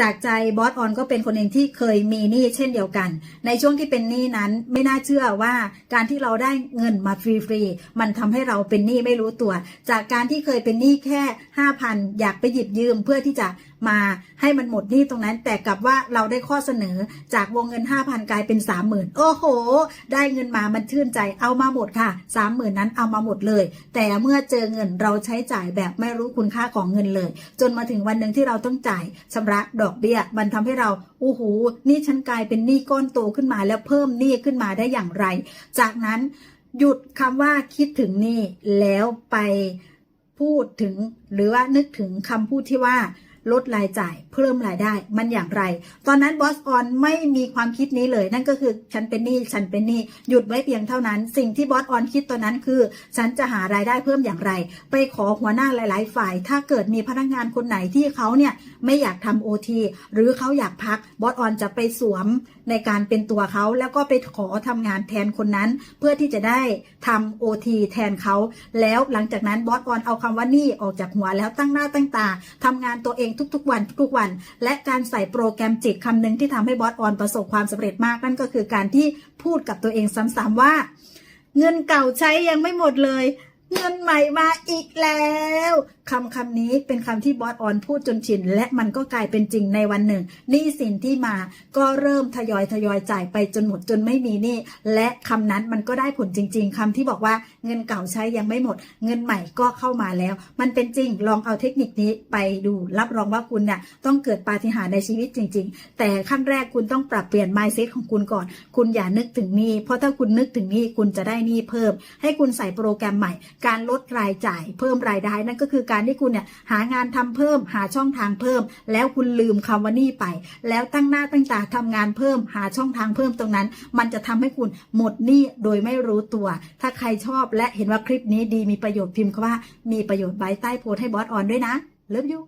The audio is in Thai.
จากใจบอสออนก็เป็นคนเองที่เคยมีหนี้เช่นเดียวกัน ในช่วงที่เป็นหนี้นั้นไม่น่าเชื่อว่าการที่เราได้เงินมาฟรีๆมันทำให้เราเป็นหนี้ไม่รู้ตัว จากการที่เคยเป็นหนี้แค่ห้าพันอยากไปหยิบยืมเพื่อที่จะมาให้มันหมดหนี้ตรงนั้น แต่กลับว่าเราได้ข้อเสนอจากวงเงิน 5,000 กลายเป็น 30,000 โอ้โห ได้เงินมามันชื่นใจเอามาหมดค่ะ 30,000 นั้นเอามาหมดเลย แต่เมื่อเจอเงินเราใช้จ่ายแบบไม่รู้คุณค่าของเงินเลย จนมาถึงวันหนึ่งที่เราต้องจ่ายชำระดอกเบี้ย มันทำให้เราโอ้โหนี่ฉันกลายเป็นหนี้ก้อนโตขึ้นมาแล้วเพิ่มหนี้ขึ้นมาได้อย่างไร จากนั้นหยุดคำว่าคิดถึงหนี้แล้วไปพูดถึงหรือว่านึกถึงคำพูดที่ว่า ลดรายจ่ายเพิ่มรายได้มันอย่างไร ตอนนั้นบอสออนไม่มีความคิดนี้เลย นั่นก็คือฉันเป็นหนี้ฉันเป็นหนี้หยุดไว้เพียงเท่านั้น สิ่งที่บอสออนคิดตอนนั้นคือ ฉันจะหารายได้เพิ่มอย่างไร ไปขอหัวหน้าหลาย ๆ ฝ่าย ถ้าเกิดมีพนักงานคนไหนที่เขาเนี่ยไม่อยากทำโอทีหรือเขาอยากพักบอสออนจะไปสวมในการเป็นตัวเขาแล้วก็ไปขอทำงานแทนคนนั้น เพื่อที่จะได้ทำโอทีแทนเขาแล้วหลังจากนั้นบอสออนเอาคำว่าหนี้ออกจากหัวแล้วตั้งหน้าตั้งตาทำงานตัวเองทุกๆ วันทุกๆวัน และการใส่โปรแกรมจิตคำหนึ่งที่ทำให้บอสออนประสบความสำเร็จมากนั่นก็คือการที่พูดกับตัวเองซ้ำๆว่า เงินเก่าใช้ยังไม่หมดเลย เงินใหม่มาอีกแล้วคำคำนี้เป็นคำที่บอสออนพูดจนชิน และมันก็กลายเป็นจริงในวันหนึ่งหนี้สินที่มาก็เริ่มทยอยทยอยจ่ายไปจนหมดจนไม่มีหนี้และคำนั้นมันก็ได้ผลจริง ๆคำที่บอกว่าเงินเก่าใช้ยังไม่หมด เงินใหม่ก็เข้ามาแล้ว มันเป็นจริงลองเอาเทคนิคนี้ไปดูรับรองว่าคุณเนี่ยต้องเกิดปาฏิหาริย์ในชีวิตจริง ๆ แต่ขั้นแรกคุณต้องปรับเปลี่ยน mindset ของคุณก่อน คุณอย่านึกถึงหนี้เพราะถ้าคุณนึกถึงหนี้คุณจะได้หนี้เพิ่ม ให้คุณใส่โปรแกรมใหม่การลดรายจ่ายเพิ่มรายได้นั่นก็คือการที่คุณเนี่ยหางานทำเพิ่มหาช่องทางเพิ่ม แล้วคุณลืมคำว่านี่ไป แล้วตั้งหน้าตั้งตาทำงานเพิ่มหาช่องทางเพิ่มตรงนั้น มันจะทำให้คุณหมดหนี้โดยไม่รู้ตัว ถ้าใครชอบและเห็นว่าคลิปนี้ดีมีประโยชน์พิมพ์คำว่ามีประโยชน์ไว้ใต้โพสให้บอสออนด้วยนะเลิฟยู